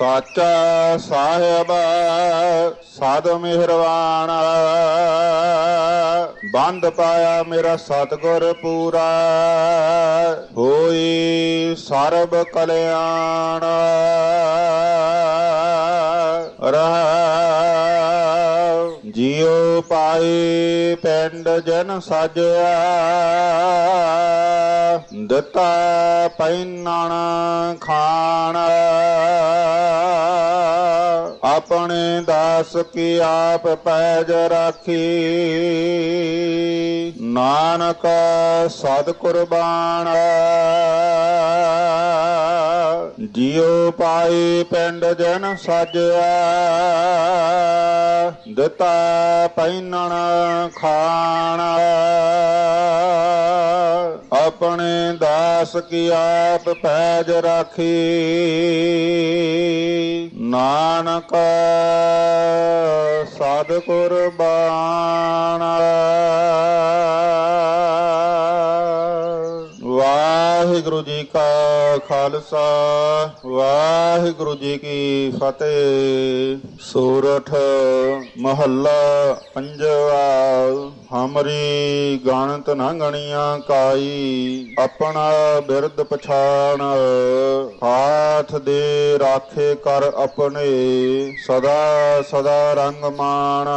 ਸਾਚਾ ਸਾਹਿਬ, ਸਾਧ ਮਿਹਰਵਾਨ, ਬੰਦ ਪਾਇਆ ਮੇਰਾ ਸਤਗੁਰ ਪੂਰਾ। ਹੋਈ ਸਰਬ ਕਲਿਆਣ, ਰਹਾ ਜਿਉ ਪਾਈ ਪਿੰਡ ਜਨ ਸਾਜਿਆ। ਦਿੱਤਾ ਪੈਨਣ ਖਾਣ। ਆਪਣੇ ਦਾਸ ਕੀ ਆਪ ਪੈਜ ਰਾਖੀ। ਨਾਨਕ ਸਦ ਕੁਰਬਾਨ। ਜਿਉ ਪਾਈ ਪਿੰਡ ਜਨ ਸਾਜਿਆ। ਦਿੱਤਾ ਪੈਨਣ ਖਾਣ। ਆਪਣੇ ਦਾਸ ਕੀ ਆਪ ਪੈਜ ਰਾਖੀ। ਨਾਨਕ ਸਦ ਕੁਰਬਾਨ ਵਾਹਿਗੁਰੂ ਜੀ ਕਾ ਖਾਲਸਾ, ਵਾਹਿਗੁਰੂ ਜੀ ਕੀ ਫਤਿਹ। ਸੂਰਠ ਮਹੱਲਾ ਪੰਜਵਾ, ਹਮਰੀ ਗਣਤ ਨਾ ਗਣੀਆਂ ਕਾਈ, ਆਪਣਾ ਬਿਰਦ ਪਛਾਣ। ਹਾਥ ਦੇ ਰਾਖੇ ਕਰ ਆਪਣੇ ਸਦਾ ਸਦਾ ਰੰਗ ਮਾਣ